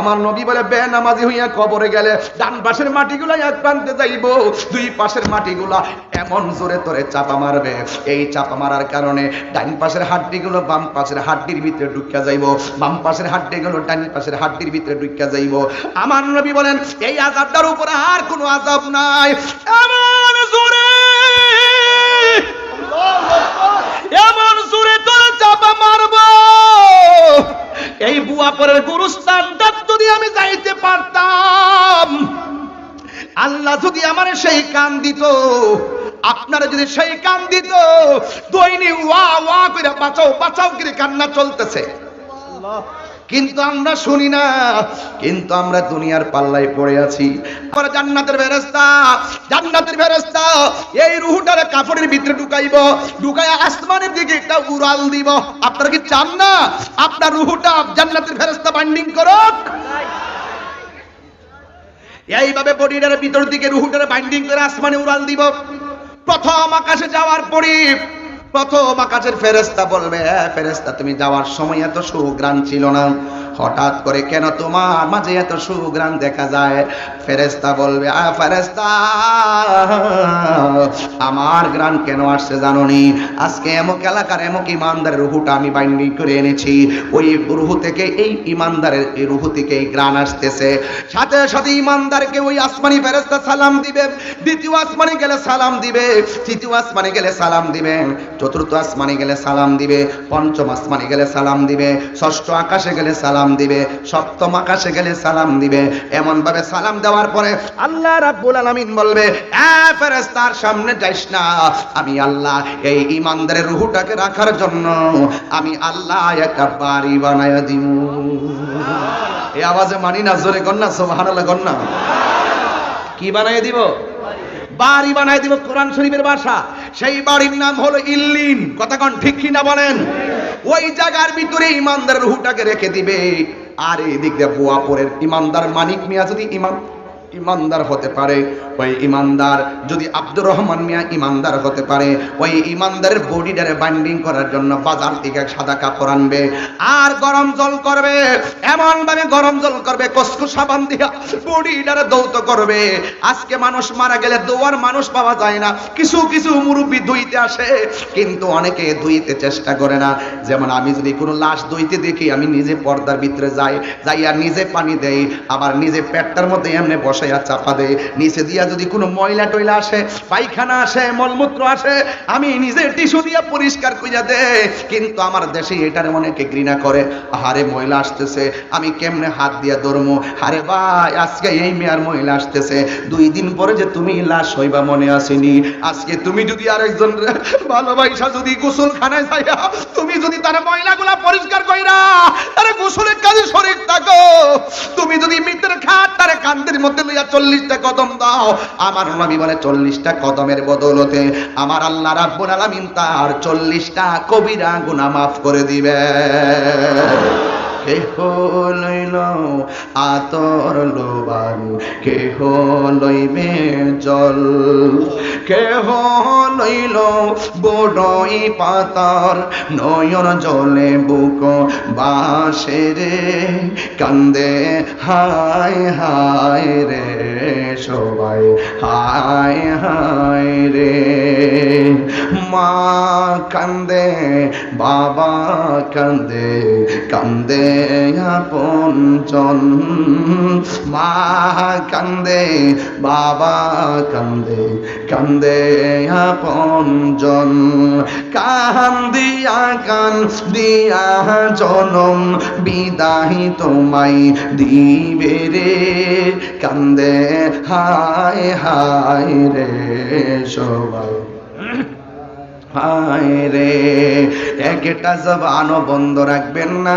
আমার নবী বলে বে নামাজি হইয়া কবরে গেলে ডান পাশের মাটিগুলো এক প্রান্তে যাইব, দুই পাশের মাটিগুলা এমন জোরে তোরে চাপা মারবে। এই চাপা মারার কারণে ডান পাশের হাড্ডিগুলো বাম পাশের হাড্ডির ভিতরে ঢুকিয়া যাইব, বাম পাশের হাড্ডিগুলো ডান পাশের হাড্ডির ভিতরে ঢুকিয়া যাইব। আমার নবী বলেন, এই আজাবটার উপরে আর কোনো আজাব নাই। এমন জোরে এমন জোরে তোরে চাপা মারবো এই বুয়া বুয়াপরের তার যদি আমি যাইতে পারতাম। আল্লাহ যদি আমার সেই কান দিত, আপনারা যদি সেই কান দিত, দৈনিক ওয়া ওয়া করে বাঁচাও বাঁচাও করে কান্না চলতেছে। কিন্তু আমরা শুনি না। কিন্তু আমরা দুনিয়ার পাল্লায় পড়ে আছি। আমরা জান্নাতের ফেরেশতা জান্নাতের ফেরেশতা। এই রুহুটারে কাপড়ের ভিতরে ঢুকাইব ঢুকায় আসমানের দিকে একটা উড়াল দিব। আপনারা কি চান না? আপনার রুহুটা জান্নাতের ফেরেশতা বাইন্ডিং করুক। এইভাবে বডিটার ভিতর দিকে রুহুটারে বাইন্ডিং করে আসমানে উড়াল দিব। প্রথম আকাশে যাওয়ার পরে প্রথম আকাশের ফেরেস্তা বলবে হ্যাঁ ফেরেস্তা তুমি যাওয়ার সময় এত সুগ্রাণ ছিল না। হঠাৎ করে কেন তোমার মাঝে এত সুগ্রাণ দেখা যায়? ফেরেস্তা বলবে, আ ফেরেস্তা আমার গ্রান কেন আসছে জানোনি? আজকে এমক এলাকার এমক ইমানদারের রুহুটা আমি বাইন্ডিং করে এনেছি। ওই রুহু থেকে, এই ইমানদারের, এই রুহু থেকে এই গ্রান আসতেছে। সাথে সাথে ইমানদারকে ওই আসমানি ফেরেস্তা সালাম দিবে, দ্বিতীয় আসমানে গেলে সালাম দিবে, তৃতীয় আসমানে গেলে সালাম দিবে, চতুর্থ আসমানে গেলে সালাম দিবে, পঞ্চম আসমানে গেলে সালাম দিবে, ষষ্ঠ আকাশে গেলে সালাম দিবে, সপ্তম আকাশে গেলে সালাম দিবে। এমন ভাবে সালাম দেওয়ার পরে আল্লাহ রাব্বুল আলামিন বলবে, এ ফেরেশতার সামনে যাইস না। আমি আল্লাহ এই ইমানদারের রুহুটাকে রাখার জন্য আমি আল্লাহ একটা বাড়ি বানায়া দিব এই আওয়াজে মানি না, জোরে কন্যা সুবহানাল্লাহ কন্যা কি বানাই দিব? বাড়ি বানাই দিব কোরআন শরীফের ভাষা। সেই বাড়ির নাম হলো ইল্লিন। কথা ঠিক কি না বলেন? ওই জায়গার ভিতরে ইমানদার রুহুটাকে রেখে দিবে। আর এই দিক দিয়ে ইমানদার মানিক মিয়া যদি ইমান ইমানদার হতে পারে, ওই ইমানদার যদি আব্দুর রহমান মিয়া ইমানদার হতে পারে, ওই ইমানদারের বডিটারে বাইন্ডিং করার জন্য বাজার থেকে সাদা কাপড় আনবে, আর গরম জল করবে এমন ভাবে গরম জল করবে কসকু সাবান দিয়া বডিটারে দৌত করবে। আজকে মানুষ মারা গেলে দোয়ার মানুষ পাওয়া যায় না, কিছু কিছু মুরব্বী ধুইতে আসে, কিন্তু অনেকে ধুইতে চেষ্টা করে না। যেমন আমি যদি কোনো লাশ ধুইতে দেখি, আমি নিজে পর্দার ভিতরে যাই যাই আর নিজে পানি দেই, আবার নিজে পেটটার মধ্যে এমনি বসাইয়া চাপা দেই নিচে দিয়া যদি কোনো ময়লা টয়লা আসে, পায়খানা আসে, মলমূত্র আসে, আমি নিজে টিস্যু দিয়া পরিষ্কার কইরা দে। কিন্তু আমার দেশে এটার অনেকে ঘৃণা করে। হারে ময়লা আসতেছে, আমি কেমনে হাত দিয়া ধরমু? হারে ভাই, আজকে এই মেয়ার মহিলা আসতেছে। দুই দিন পরে যে তুমি লাশ হইবা মনে আসেনি। আজকে তুমি যদি আরেকজন ভালোবাসা যদি গোসল খানায় যাইয়া, তুমি যদি তার ময়লাগুলা পরিষ্কার কইরা, তার গোসলের কাজে শরীর থাকো। তুমি যদি মৃতের খাট তার কান্দের মধ্যে লইয়া চল্লিশটা কদম দাও, আমার নবী বলে চল্লিশটা কদমের বদলতে আমার আল্লাহ রাব্বুল আলামিন তার চল্লিশটা কবিরা গুনা মাফ করে দিবে কেহ লইল, আতর লোবান কেহ লইবে জল। কেহ লইল বড়ই পাতার নয়ন জলে বুক বাসেরে কান্দে, হায় হায় রে সবাই, হায় হায় কান্দে, বাবা কান্দে কান্দে আপন জন। মা কান্দে, বাবা কান্দে কান্দে আপন জন। কান্দিয়া কান, দিয়া জনম বিদাহি তোমায় দিবে রে। কান্দে, হায় হায় রে সবাই। রে। একটা জবানও বন্ধ রাখবেন না।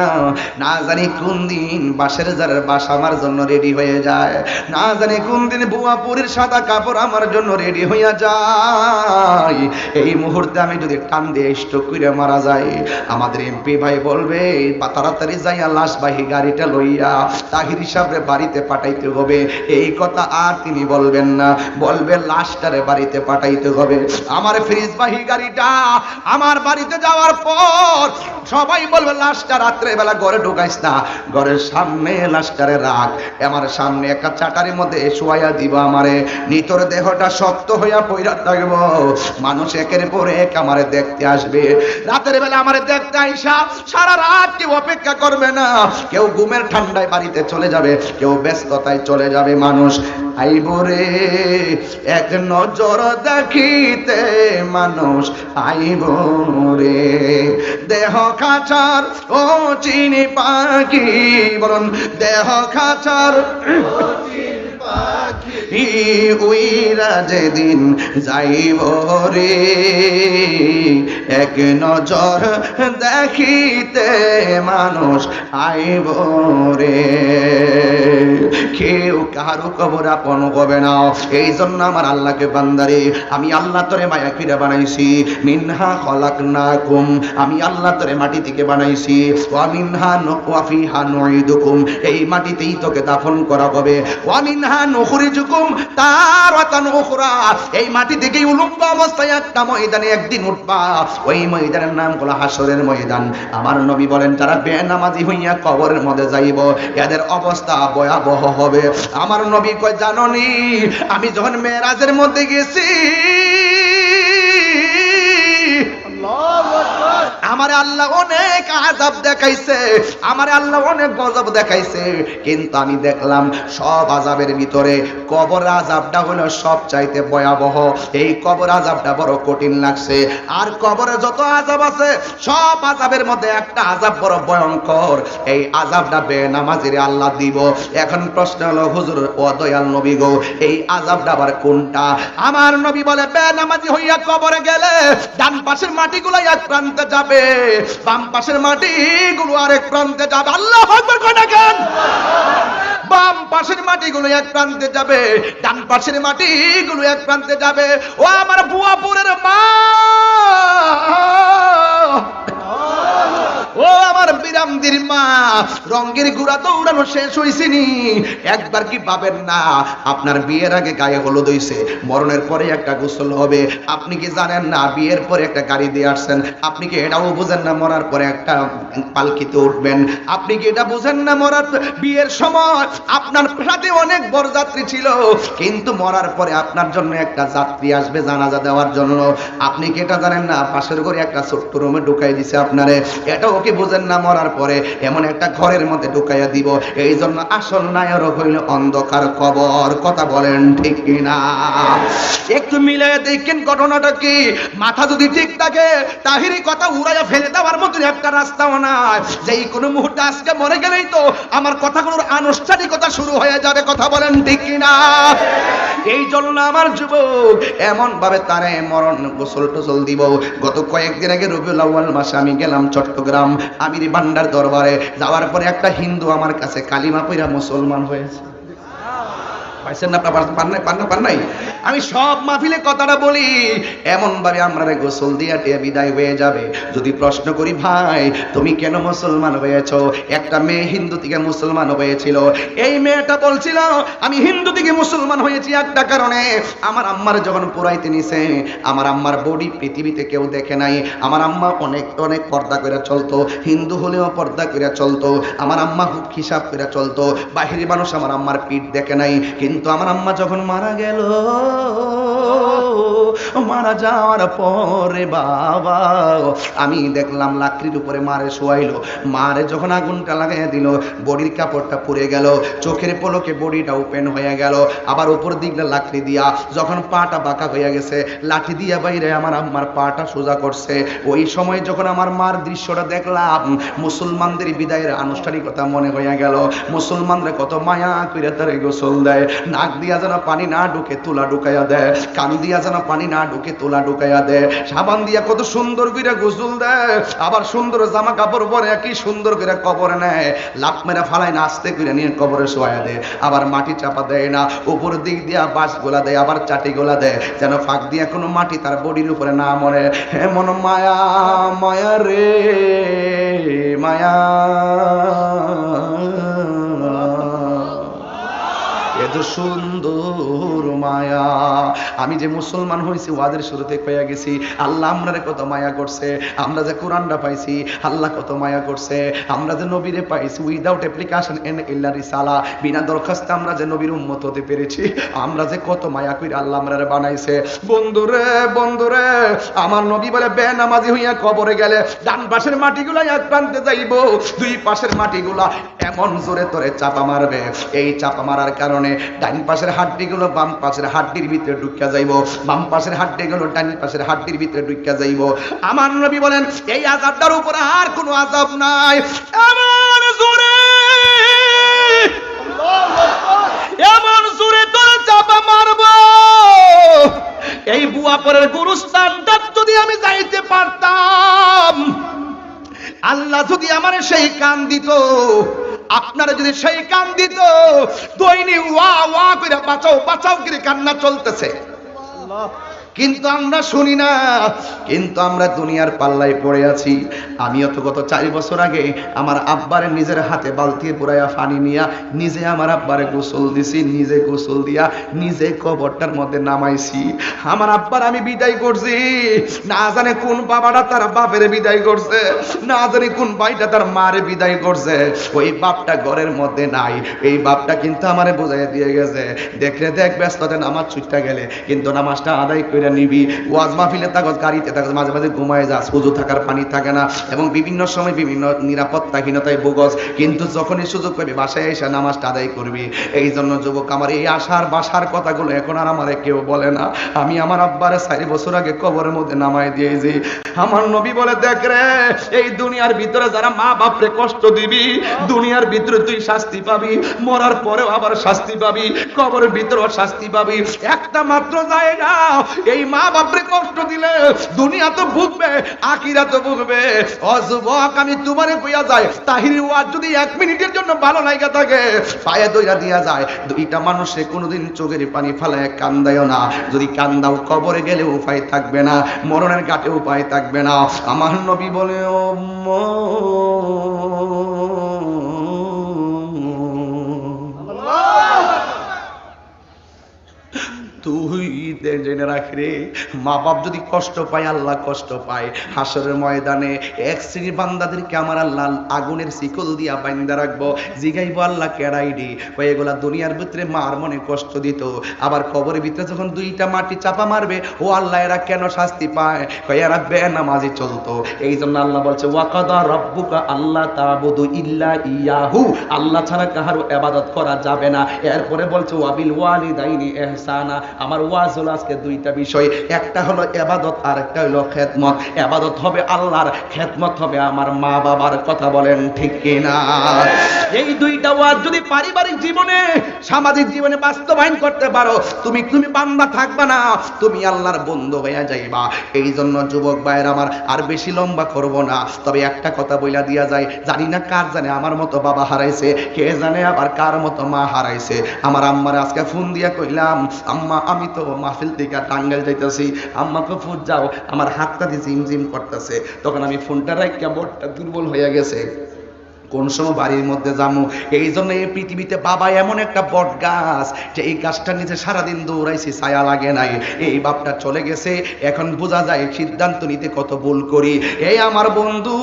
না জানি কোন দিন বাসের জারের বাস আমার জন্য রেডি হয়ে যায়। না জানি কোন দিন বুয়াপুরের সাদা কাপড় আমার জন্য রেডি হইয়া যায়। এই মুহূর্তে আমি যদি টান দিয়ে স্ট্রোক করে মারা যাই, আমাদের এমপি ভাই বলবে তাড়াতাড়ি যাইয়া লাশবাহী গাড়িটা লইয়া তাহির হিসাবে বাড়িতে পাঠাইতে হবে। এই কথা আর তিনি বলবেন না। বলবে, লাশটারে বাড়িতে পাঠাইতে হবে। আমার ফ্রিজবাহী গাড়িটা আয়সা আমার বাড়িতে যাওয়ার পর সবাই বলবে, লাশটা রাত্রে বেলা ঘরে ঢুকাইস না। ঘরের সামনে লাশটারে রাখ। আমার সামনে একটা চাটারির মধ্যে শোয়া দিব আমারে। নিতর দেহটা শক্ত হইয়া পইরা থাকব। মানুষ একের পর এক আমারে দেখতে আসবে। রাতের বেলা আমারে দেখতে আইসা সারা রাত কেউ অপেক্ষা করবে না। কেউ ঘুমের ঠান্ডায় বাড়িতে চলে যাবে, কেউ ব্যস্ততায় চলে যাবে মানুষ। আইব রে। এক নজর দেখিতে মানুষ আইব রে। দেহ খাচার, ও চিনি পাখি, বলুন, দেহ খাচার যেদিন যাইব রে। এক নজর দেখিতে মানুষ আইব রে। কারও কবর আপন কবে না। এই জন্য আমার আল্লাহকে বান্দারে, আমি আল্লাহ তোরে মায়া কিরা বানাইছি। মিনহা খলাক না কুম আমি আল্লাহ তোরে মাটি থেকে বানাইছি। ওয়া মিনহা ওয়াফিহা নুইদুকুম এই মাটিতেই তোকে দাফন করা হবে। ওয়া মিনহা নুখরিজুকুম, তারাতান উখরা, এই মাটি থেকেই উলম্ব অবস্থায় একটা ময়দানে একদিন উঠবা। ওই ময়দানের নাম হলো হাসরের ময়দান। আমার নবী বলেন, যারা বেনামাজি হইয়া কবরের মধ্যে যাইব, এদের অবস্থা ভয়াবহ হবে। আমার নবী কয় জাননি আমি যখন মেয়েরাজের মধ্যে গেছি আমার আল্লাহ অনেক আজাব দেখাইছে, আমার আল্লাহ অনেক গজব দেখাইছে। কিন্তু আমি দেখলাম সব আজাবের ভিতরে কবর আজাবটা হলো সব চাইতে ভয়াবহ। এই কবর আজাবটা বড় কঠিন লাগছে। আর কবরে যত আজাব আছে, সব আজাবের মধ্যে একটা আজাব বড় ভয়ঙ্কর। এই আজাবটা বেনামাজিরে আল্লাহ দিব। এখন প্রশ্ন হলো, হুজুর ও দয়াল নবী গো, এই আজাবটা আবার কোনটা? আমার নবী বলে বে বেনামাজি হইয়া কবরে গেলে ডান পাশের মাটিগুলো এক প্রান্তে যাবে। বাম পাশের মাটি গুলো আরেক প্রান্তে যাবে। আল্লাহ কেন বাম পাশের মাটি গুলো এক প্রান্তে যাবে, ডান পাশের মাটি গুলো এক প্রান্তে যাবে। ও আমার বুয়াপুরের মা! ও আমার বিরামদির মা রঙ্গের গুড়া তো উড়ানো শেষ হয়েছিনি একবার কি পাবেন না? আপনার বিয়ের আগে গায়ে হলুদ হইছে, মরণের পরে একটা গোসল হবে। আপনি কি জানেন না, বিয়ের পরে একটা গাড়ি দিয়ে আসছেন? আপনি কি এটাও বুঝেন না, মরার পরে একটা পালকিতে উঠবেন? আপনি কি এটা বুঝেন না, মরার বিয়ের সময়? আপনার সাথে অনেক বড় যাত্রী ছিল, কিন্তু মরার পরে আপনার জন্য একটা যাত্রী আসবে জানাজা দেওয়ার জন্য। আপনি কি এটা জানেন না, পাশের ঘরে একটা ছোট্ট রুমে ঢুকাই দিছে আপনারে। এটাও কি বুঝেন না, মরার পরে এমন একটা ঘরের মধ্যে ঢুকাইয়া দিব। এই জন্য আসল নায়ক হইল অন্ধকার কবর। কথা বলেন ঠিক কিনা? একটু মিলে দেখেন ঘটনাটা কি? মাথা যদি ঠিক থাকে, তাহিরি কথা উড়াইয়া ফেলে দেওয়ার মতো একটা রাস্তাও নাই। যেই কোনো মুহূর্তে আজকে মরে গেলেই তো আমার কথাগুলোর আনুষ্ঠানিকতা শুরু হয়ে যাবে। কথা বলেন ঠিক কিনা? এই জন্য আমার যুবক এমন ভাবে তারে মরণ গোসল টোসল দিব। গত কয়েকদিন আগে রবিউল আউয়াল মাসে আমি গেলাম চট্টগ্রাম। আমির বান্ডার দরবারে যাওয়ার পরে একটা হিন্দু আমার কাছে কালিমা পইরা মুসলমান হয়েছে। পাইছেন না আপনারা পান নাই পান নাই? আমি সব মাহফিলে কথাটা বলি। এমন ভাবে আমরা গোসল দিয়া টিয়া বিদায় হয়ে যাবে। যদি প্রশ্ন করি, ভাই, তুমি কেন মুসলমান একটা মেয়ে হিন্দু থেকে মুসলমান হয়েছিল। এই মেয়েটা বলছিল, আমি হিন্দু থেকে মুসলমান হয়েছি একটা কারণে। আমার আম্মার যখন পুরাইতে নিছে, আমার আম্মার বডি পৃথিবীতে কেউ দেখে নাই। আমার আম্মা অনেক অনেক পর্দা করে চলতো। হিন্দু হলেও পর্দা করে চলতো। আমার আম্মা হুক হিসাব করে চলতো। বাহিরি মানুষ আমার আম্মার পিঠ দেখে নাই। কিন্তু আমার আম্মা যখন মারা গেল, মারা যাওয়ার পরে বাবা, আমি দেখলাম লাকড়ির উপরে মারে শোয়াইলো। মারে যখন আগুনটা লাগাইয়া দিল, বডির কাপড়টা পুড়ে গেল, চোখের পলকে বডিটা ওপেন হয়ে গেল। আবার উপর দিকটা লাকড়ি দিয়া যখন পাটা বাঁকা হয়ে গেছে, লাঠি দিয়া বাইরে আমার আম্মার পাটা সোজা করছে। ওই সময় যখন আমার মার দৃশ্যটা দেখলাম, মুসলমানদের বিদায়ের আনুষ্ঠানিকতা মনে হয়ে গেল। মুসলমানরা কত মায়া কইরা তারে গোসল দেয়। নাক দিয়া যেন পানি না ঢুকে, তুলা ঢুকাইয়া দেয় কান দিয়া যেন পানি না ঢুকে, তোলা ঢুকাইয়া দেয় সাবান দিয়া কত সুন্দর করে গোসল দেয় আবার সুন্দর জামা কাপড় পরে কি সুন্দর করে কবরে নেয়। লাভ মেরা ফালাই না, আস্তে করে নিয়ে কবরে শোয়া দেয় আবার মাটি চাপা দেয় না, উপর দিক দিয়া বাঁশ গোলা দেয়, আবার চাটি গোলা দেয়। যেন ফাঁক দিয়া কোনো মাটি তার বডির উপরে না মরে। এমন মায়া মায়া রে, মায়া। সুন্দর মায়া। আমি যে মুসলমান হয়েছি ওয়াদের শুরুতে কইয়া গেছি, আল্লাহ আমরারে কত মায়া করছে, আমরা যে কোরআনটা পাইছি, আল্লাহ কত মায়া করছে, আমরা যে নবীরে পাইছি উইদাউট অ্যাপ্লিকেশন এন ইল্লা রিসালা বিনা দরখাস্তে আমরা যে নবীর উম্মত হতে পেরেছি, আমরা যে কত মায়া কইরা আল্লাহ আমরারে বানাইছে। বন্ধুরে বন্ধুরে, আমার নবী বলে বে বেনামাজি হইয়া কবরে গেলে, ডান পাশের মাটিগুলা এক প্রান্তে যাইব, দুই পাশের মাটিগুলা এমন জোরে তোরে চাপা মারবে। এই চাপা মারার কারণে ডান পাশের হাড্ডিগুলো বাম পাশের হাড্ডির ভিতরে ঢুকিয়া যাইব। বাম পাশের হাড্ডিগুলো ডান পাশের হাড্ডির ভিতরে ঢুকিয়া যাইব। আমার নবী বলেন, এই আজাবটার উপরে আর কোনো আজাব নাই। এমন জোরে এমন জোরে তোরে চাপা মারবো। এই বুয়াপরের গুরুস্থানটা যদি আমি যাইতে পারতাম, আল্লাহ যদি আমার সেই কান দিত আপনারা যদি সেই কান দিত দৈনিক ওয়া ওয়া করে বাঁচাও বাঁচাও করে কান্না চলতেছে। কিন্তু আমরা শুনি না। কিন্তু আমরা দুনিয়ার পাল্লায় পড়ে আছি। আমিও তো গত চারি বছর আগে আমার আব্বারে নিজের হাতে বালতি পুরাইয়া পানি নিয়া নিজে আমার আব্বারে গোসল দিছি, নিজে গোসল দিয়া নিজে কবরটার মধ্যে নামাইছি। আমার আব্বার আমি বিদায় করছি। না জানে কোন বাবাটা তার বাপের বিদায় করছে, না জানি কোন ভাইটা তার মারে বিদায় করছে। ওই বাপটা ঘরের মধ্যে নাই। এই বাপটা কিন্তু আমারে বুঝাই দিয়ে গেছে। দেখলে দেখ ব্যস্ততে নামাজ ছুটতে গেলে, কিন্তু নামাজটা আদায় করে নিবি। ওয়াজ মাহফিলে থাকস গাড়িতে থাকস মাঝে মাঝে ঘুমায় যাস পুজো থাকার পানি থাকে না এবং বিভিন্ন সময় বিভিন্ন নিরাপত্তাহীনতায় ভোগস। কিন্তু যখনই সুযোগ পাবি, বাসায় এসে নামাজটা আদায় করবি। এই জন্য যুবক, আমার এই আশার বাসার কথাগুলো এখন আর আমারে কেউ বলে না। আমি আমার আব্বারে চারি বছর আগে কবরের মধ্যে নামাই দিয়েছি। আমার নবী বলে, দেখ রে, এই দুনিয়ার ভিতরে যারা মা বাপরে কষ্ট দিবি, দুনিয়ার ভিতরে তুই শাস্তি পাবি, মরার পরেও আবার শাস্তি পাবি, কবরের ভিতরেও শাস্তি পাবি। একটা মাত্র জায়গা এই মা বাপরে কষ্ট দিলে দুনিয়া তো ভুগবে আকিরা তো ভুগবে অযুবক আমি তোমারে কইয়া যায় তাহিরি ওয়াজ যদি এক মিনিটের জন্য ভালো লাগা থাকে, পায়ে দইরা দিয়া যায়। দুইটা মানুষে কোনোদিন চোখের পানি ফালায় কান্দায়ও না। যদি কান্দাও কবরে গেলে উপায় থাকবে না, মরণের ঘাটে উপায় থাকবে না। আমার নবী বলে ও তুই জেনে রাখ রে। মা বাপ যদি কষ্ট পায়, আল্লাহ কষ্ট পায়। হাসরের ময়দানে এক শ্রেণির বান্দাদেরকে আমার আল্লাহ আগুনের শিকল দিয়া বাইন্দা রাখব। জিগাইবো আল্লাহ কেড়াই দি কয়ে এগুলা দুনিয়ার ভিতরে মার মনে কষ্ট দিত। আবার কবরের ভিতরে যখন দুইটা মাটি চাপা মারবে, ও আল্লাহ এরা কেন শাস্তি পায়? কয়ে এরা বেনামাজি চলতো। এই জন্য আল্লাহ বলছে, ওয়াকাদা রব্বুকা আল্লাহ তাবুদু ইল্লা ইয়াহু। আল্লাহ ছাড়া কাহারও এবাদত করা যাবে না। এরপরে বলছে ওয়াবিল ওয়ালিদাইনি ইহসানা। আমার ওয়াজ হলো আজকে দুইটা বিষয়। একটা হলো এবাদত আর একটা হলো খেদমত। এবাদত হবে আল্লাহর, খেদমত হবে আমার মা বাবার কথা বলেন ঠিক কিনা? এই দুইটা ওয়াজ যদি পারিবারিক জীবনে, সামাজিক জীবনে বাস্তবায়ন করতে পারো, তুমি তুমি বান্দা থাকবা না, তুমি আল্লাহর বন্ধু হইয়া যাইবা। এই জন্য যুবক ভাইয়ের আমার আর বেশি লম্বা করব না। তবে একটা কথা বইলা দিয়া যায় জানি না কার জানে আমার মতো বাবা হারাইছে, কে জানে আবার কার মতো মা হারাইছে। আমার আম্মার আজকে ফোন দিয়া কইলাম, আম্মা আমি তো মাহফিল থেকে টাঙ্গাইল যাইতেছি, আম্মা তো ফুট যাও, আমার হাতটা দিয়ে জিম করতেছে। তখন আমি ফোনটা রাখিয়া বোর্ডটা দুর্বল হয়ে গেছে। কোন সময় বাড়ির মধ্যে যামু। এই জন্য এই পৃথিবীতে বাবা এমন একটা বট গাছ যে এই গাছটার নিচে সারাদিন দৌড়াইছি, ছায়া লাগে নাই। এই বাপটা চলে গেছে। এখন বোঝা যায়, সিদ্ধান্ত নিতে কত ভুল করি। এই আমার বন্ধু,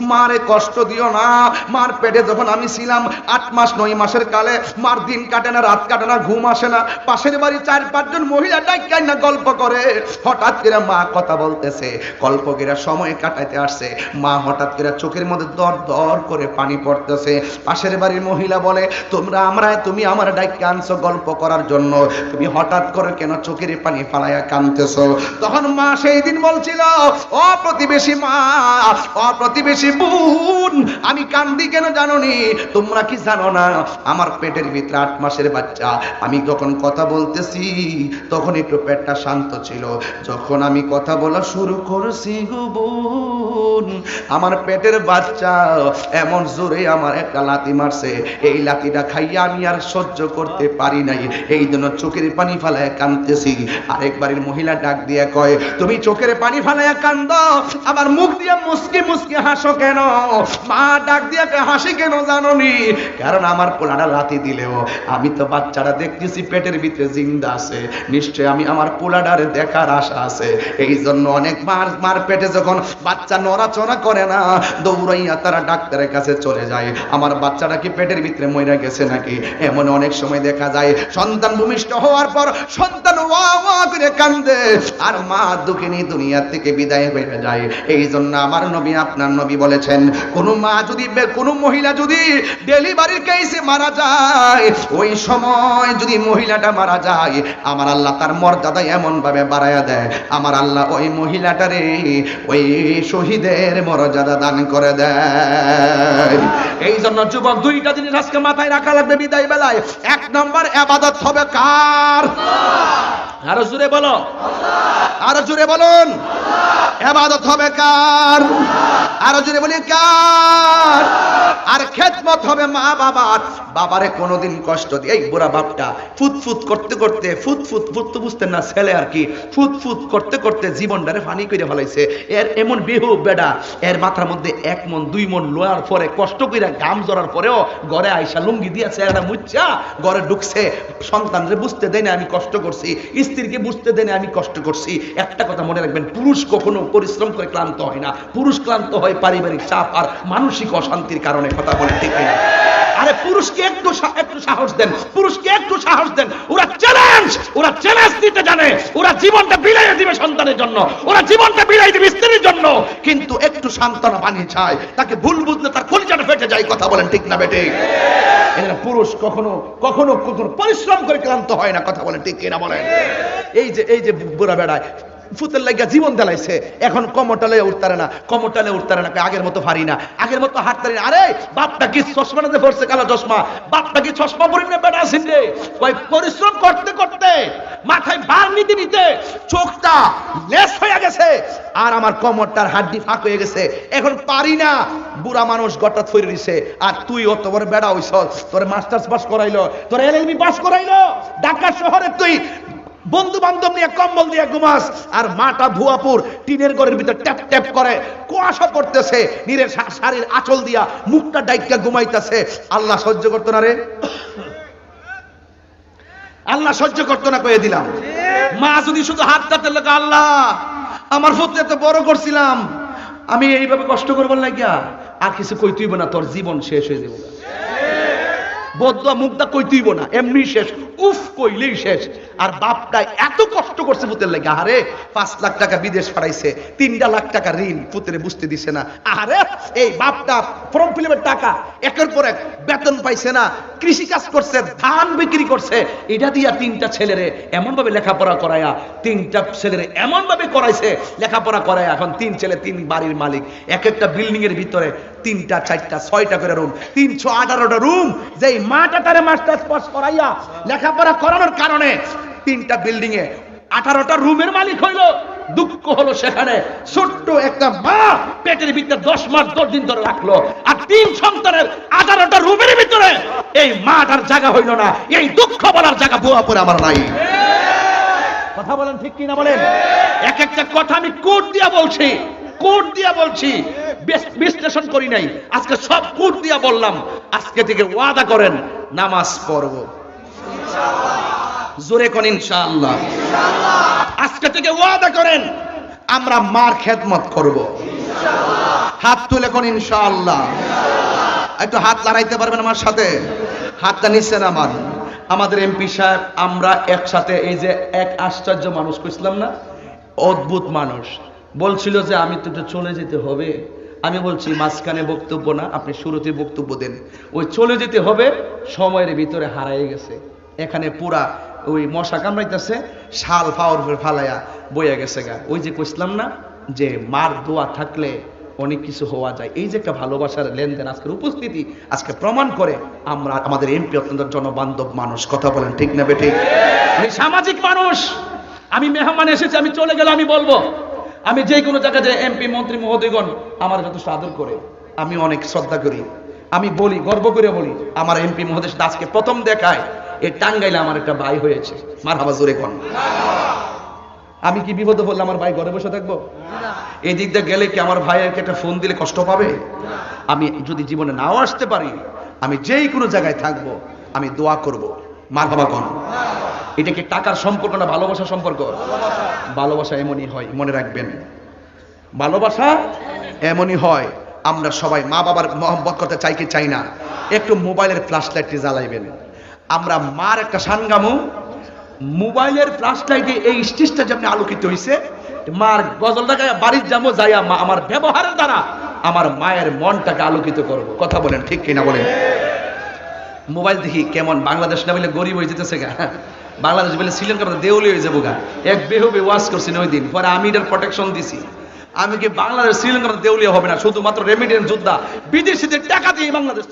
মারে কষ্ট দিও না। মার পেটে যখন আমি ছিলাম আট মাস, নয় মাসের কালে, মার দিন কাটে না, রাত কাটে না, ঘুম আসে না। পাশের বাড়ি চার পাঁচজন মহিলা ডাক্তার না গল্প করে। হঠাৎ করে মা কথা বলতেছে কল্পকেরা সময় কাটাইতে আসছে। মা হঠাৎ করে চোখের মধ্যে দর দর করে পানি পড়তেছে। পাশের বাড়ির মহিলা বলে, তোমরা আমরা তুমি আমার ডাইকে আনছো গল্প করার জন্য। তুমি হঠাৎ করে কেন চোখের পানি ফালাইয়া কানতেছো? তখন মা সেই দিন বলছিল, ও প্রতিবেশী মা, ও প্রতিবেশী বোন, আমি কান্দি কেন জানো নি তোমরা কি জানো না? আমার পেটের ভিতরে আট মাসের বাচ্চা। আমি যখন কথা বলতেছি, তখন একটু পেটটা শান্ত ছিল। যখন আমি কথা বলা শুরু করছি গো বোন, আমার পেটের বাচ্চা এমন জোরে আমার একটা লাতি মারছে। এই লাতিটা খাইয়া আমি আর সহ্য করতে পারি নাই। এই জন্য চোখের পানি ফালায় কাঁদতেছি। আরেকবারের মহিলা ডাক দিয়ে কয়, তুমি চোখের পানি ফালায় কান্দ। আমার মুখ দিয়ে মুসকি মুসকি হাসো কেন? মা ডাক দিয়ে হাসি কেন জানোনি? কারণ আমার পোলাটা লাতি দিলেও। আমি তো বাচ্চাটা দেখতেছি, পেটের ভিতরে জিন্দা আছে। নিশ্চয় আমি আমার পোলাডার দেখার আশা আছে। এই জন্য অনেক মার মার পেটে যখন বাচ্চা নড়াচড়া করে না, দৌড়াইয়া তারা ডাক্তারের কাছে চলে যায়। আমার বাচ্চাটা কি পেটের ভিতরে মইরা গেছে নাকি? এমন অনেক সময় দেখা যায়, সন্তান ভূমিষ্ঠ হওয়ার পর সন্তান ওয়া ওয়া করে কান্দে, আর মা দুঃখিনী দুনিয়া থেকে বিদায় হয়ে যায়। এই জন্য আমার নবী, আপনার নবী বলেছেন, কোন মা যদি কোন মহিলা যদি ডেলিভারির কেসে মারা যায়, ওই সময় যদি মহিলাটা মারা যায়, আমার আল্লাহ তার মর্যাদা এমন ভাবে বাড়ায়া দেয়। আমার আল্লাহ ওই মহিলাটারে ওই শহীদের মর্যাদা দান করে দেয়। এই জন্য যুবক, দুইটা জিনিস আজকে মাথায় রাখা লাগবে বিদায় বেলায়। এক নম্বর, আবাদত হবে কার? আরও জোরে বলো। আরও জোরে বলুন। এবাদত হবে কার? আরও জোরে বলি কার? আর খেদমত হবে মা বাবার। বাবারে কোনোদিন কষ্ট দিয়ে এই বুড়া বাপটা ফুতফুত করতে করতে ফুতফুত ফুত তো বুঝতেন না ছেলে আর কি ফুতফুত করতে করতে জীবনটারে ফানি করে ফেলাইছে। এর এমন বিহু বেডা এর মাথার মধ্যে এক মন দুই মন লোয়ার পরে কষ্ট করে গাম জড়ার পরেও ঘরে আইসা লুঙ্গি দিয়েছে একটা মুচ্ছা ঘরে ঢুকছে। সন্তানরে বুঝতে দেয় না আমি কষ্ট করছি। স্ত্রীকে বুঝতে দেনে আমি কষ্ট করছি। একটা কথা মনে রাখবেন, পুরুষ কখনো পরিশ্রম করে ক্লান্ত হয় না। পুরুষ ক্লান্ত হয় পারিবারিক চাপ আর মানসিক অশান্তির কারণে, কথা বলে ঠিক না আরে পুরুষকে একটু একটু সাহস দেন, পুরুষকে একটু সাহস দেন। ওরা চ্যালেঞ্জ ওরা চ্যালেঞ্জ দিতে জানে। ওরা জীবনটা বিলাইয়ে দিবে সন্তানের জন্য। ওরা জীবনটা বিলাই দিবে স্ত্রীর জন্য। কিন্তু একটু সান্ত্বনা বানিয়ে চায়। তাকে ভুল বুঝলে তার কলিজাটা ফেটে যায়। কথা বলেন ঠিক না বেটে এজন্য পুরুষ কখনো কখনো কখনো পরিশ্রম করে ক্লান্ত হয় না। কথা বলেন ঠিক কিনা বলেন? এই যে এই যে বুড়া বেড়ায় ফুতের লাগিয়া জীবন দেলাইছে। এখন কমটালে উঠতারে না, কমটালে উঠতারে না আগের মতো পারি না। আগের মতো হাঁটতারি না আরে, বাপটা কি চশমা নাতে পড়ছে কালো চশমা? বাপটা কি চশমা পরি না বেটা আছেন রে? কই পরিশ্রম করতে করতে, মাথায় ভার নিতে নিতে চোখটা লেস হয়ে গেছে, আর আমার কমরটার হাড্ডি ফাঁক হয়ে গেছে। এখন পারি না, বুড়া মানুষ গটা থইরে দিছে। আর তুই অত বড় বেড়া হইছ তোর মাস্টার্স পাস করাইলো, তোর এলএলবি পাস করাইলো, ঢাকা শহরে তুই বন্ধু বান্ধব নিয়ে কম্বল দিয়ে ঘুমাস, আর মাটা ভুয়াপুর টিনের ঘরের ভিতর ট্যাপ ট্যাপ করে, কুয়াশা পড়তেছে নীরের শাড়ির আঁচল দিয়া মুখটা ডাইকা ঘুমাইতেছে। আল্লাহ সহ্য করতো না রে। আল্লাহ সহ্য করতো না কয়ে দিলাম। মা যদি শুধু হাত কাটতে লাগে আল্লাহ, আমার পুত্র এত বড় করছিলাম। আমি এইভাবে কষ্ট করবার লাগিয়া আর কিছু কই তুইব না, তোর জীবন শেষ হয়ে যাবে। বদুয়া মুখটা কই তুইব না এমনি শেষ। উফ, কইলেই শেষ। আর বাপটা এত কষ্ট করছে পুতের লাগে। আরে পাঁচ লাখ টাকা বিদেশ পাঠাইছে তিনটা লাখ টাকা ঋণ পুত্রে বুঝতে দিছে না। আরে এই বাপটা ফর্ম ফিলিপের টাকা, একের পর এক বেতন পাইছে না কৃষি কাজ করছে, ধান বিক্রি করছে। এটা দিয়া তিনটা ছেলেরে এমন ভাবে লেখাপড়া করায়া, তিনটা ছেলেরে এমন ভাবে করাইছে, লেখাপড়া করায়া, এখন তিন ছেলে, তিন বাড়ির মালিক। এক একটা বিল্ডিং এর ভিতরে তিনটা, চারটা, ছয়টা করে রুম, তিনশো আঠারোটা রুম, যেই মাটা তারে মাস্টার্স পাস করাইয়া লেখাপড়া করানোর কারণে তিনটা বিল্ডিং এ আঠারোটা রুমের মালিক হইল। দুঃখ হলো সেখানে। ছোট্ট একটা মা পেটের ভিতরে দশ মাস দশ দিন ধরে রাখল। আর তিন সন্তানের আঠারোটা রুমের ভিতরে এই মাটার জায়গা হইল না। এই দুঃখ বলার জায়গা বুয়া পরে আমার নাই। কথা বলেন ঠিক কিনা বলেন? এক একটা কথা আমি কোট দিয়া বলছি। কোট দিয়া বলছি বিশ্লেষণ করি নাই। আজকে সব কোট দিয়া বললাম, আজকে থেকে ওয়াদা করেন, নামাজ পড়ব। জোরে কোন ইনশাআল্লাহ। আজকে থেকে ওয়াদা করেন, আমরা মার খেদমত করব। হাত তুলে কোন ইনশাআল্লাহ। একটু হাত লড়াইতে পারবেন আমার সাথে? হাতটা নিচ্ছেন আমার আমাদের এমপি সাহেব, আমরা একসাথে এই যে এক আশ্চর্য মানুষ কইছিলাম না? অদ্ভুত মানুষ। বলছিল যে আমি তো চলে যেতে হবে। আমি বলছি, মাঝখানে বক্তব্য না, আপনি শুরুতে বক্তব্য দেন। ওই চলে যেতে হবে, সময়ের ভিতরে হারাই গেছে। এখানে পুরা ওই মশা কামড়াইতেছে, শাল ফাওয়ার ফালাইয়া বইয়া গেছে গা। ওই যে কইছিলাম না, যে মার দোয়া থাকলে অনেক কিছু হওয়া যায়। এই যে একটা ভালোবাসার লেনদেন আজকের উপস্থিতি, আজকে প্রমাণ করে আমরা আমাদের এমপি অত্যন্ত জনবান্ধব মানুষ। কথা বলেন ঠিক না বেঠিক সামাজিক মানুষ, আমি মেহমান এসেছি, আমি চলে গেলে আমি বলব। আমি যে কোনো জায়গায় যে এমপি, মন্ত্রী, মহোদয়গণ আমার যথেষ্ট আদর করে। আমি অনেক শ্রদ্ধা করি। আমি বলি, গর্ব করে বলি, আমার এমপি মহোদয় আজকে প্রথম দেখায়, এই টাঙ্গাইলে আমার একটা ভাই হয়েছে। মার হাবা জোরে কোন। আমি কি বিপদে বললে আমার ভাই ঘরে বসে থাকব? এই দিক দিয়ে গেলে কি আমার ভাইয়েরকে একটা ফোন দিলে কষ্ট পাবে? আমি যদি জীবনে নাও আসতে পারি, আমি যেই কোনো জায়গায় থাকব, আমি দোয়া করব। মার বাবা কন। এটা কি টাকার সম্পর্ক না ভালোবাসার সম্পর্ক? ভালোবাসা এমনই হয়, মনে রাখবেন। ভালোবাসা এমনই হয়, আমরা সবাই মা বাবার মহব্বত করতে চাই কি চাই না। একটু মোবাইলের ফ্ল্যাশ লাইটটি জ্বালাইবেন। আমরা মার একটা সানগামু, মোবাইলের ফ্ল্যাশ লাইটে এই স্টেজটা যেমনি আলোকিত হয়েছে মার গজলটা বাড়ির যাব, যাইয়া মা, আমার ব্যবহারের দ্বারা আমার মায়ের মনটাকে আলোকিত করব। কথা বলেন, ঠিক কিনা বলেন? মোবাইল দেখি কেমন, বাংলাদেশ না বলে গরিব হয়ে যেতেছে গা। বাংলাদেশ বলে শ্রীলঙ্কার দেউলি হয়ে যাব গা এক বেহবে ওয়াজ করছি ওই দিন, পরে আমি এটার প্রোটেকশন দিছি আমি কি বাংলাদেশ, শ্রীলঙ্কার দেউলিয়া হবে না, শুধুমাত্র রেমিডেন্স যোদ্ধা, বিদেশিদের টাকা দিয়ে বাংলাদেশ।